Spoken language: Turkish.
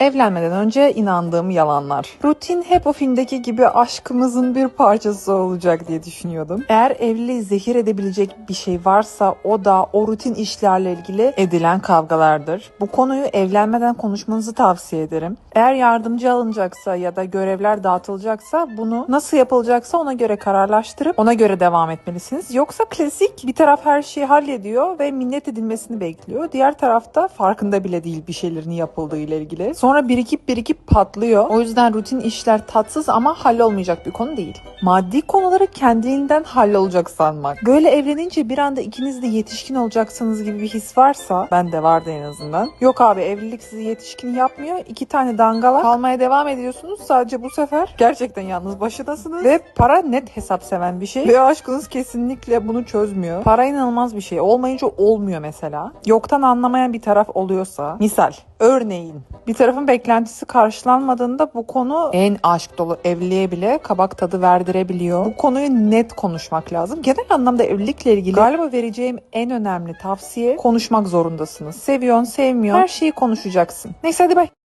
Evlenmeden önce inandığım yalanlar. Rutin hep o filmdeki gibi aşkımızın bir parçası olacak diye düşünüyordum. Eğer evliliği zehir edebilecek bir şey varsa o da o rutin işlerle ilgili edilen kavgalardır. Bu konuyu evlenmeden konuşmanızı tavsiye ederim. Eğer yardımcı alınacaksa ya da görevler dağıtılacaksa bunu nasıl yapılacaksa ona göre kararlaştırıp ona göre devam etmelisiniz. Yoksa klasik bir taraf her şeyi hallediyor ve minnet edilmesini bekliyor. Diğer tarafta farkında bile değil bir şeylerin yapıldığı ile ilgili. Sonra birikip birikip patlıyor. O yüzden rutin işler tatsız ama hallolmayacak bir konu değil. Maddi konuları kendiliğinden hallolacak sanmak. Böyle evlenince bir anda ikiniz de yetişkin olacaksınız gibi bir his varsa, ben de vardı en azından. Yok abi evlilik sizi yetişkin yapmıyor. İki tane dangala kalmaya devam ediyorsunuz. Sadece bu sefer gerçekten yalnız başınasınız. Ve para net hesap seven bir şey. Ve aşkınız kesinlikle bunu çözmüyor. Para inanılmaz bir şey. Olmayınca olmuyor mesela. Yoktan anlamayan bir taraf oluyorsa. Misal örneğin bir tarafın beklentisi karşılanmadığında bu konu en aşk dolu evliliğe bile kabak tadı verdirebiliyor. Bu konuyu net konuşmak lazım. Genel anlamda evlilikle ilgili galiba vereceğim en önemli tavsiye konuşmak zorundasınız. Seviyorsun, sevmiyorsun. Her şeyi konuşacaksın. Neyse hadi bay.